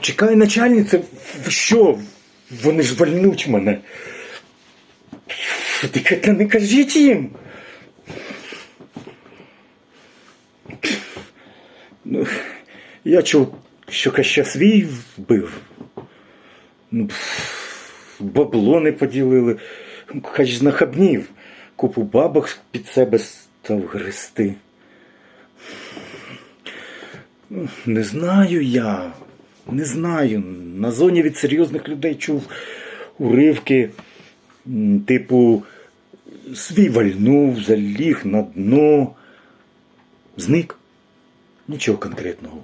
Чекає начальниця. Що? Вони ж вальнуть мене. Та не кажіть їм. Ну, я чув, що Каща свій вбив. Ну, бабло не поділили. Кач знахабнів. Купу бабок під себе став грести. Не знаю я. Не знаю. На зоні від серйозних людей чув уривки, типу, свій вальнув, заліг на дно. Зник. Нічого конкретного.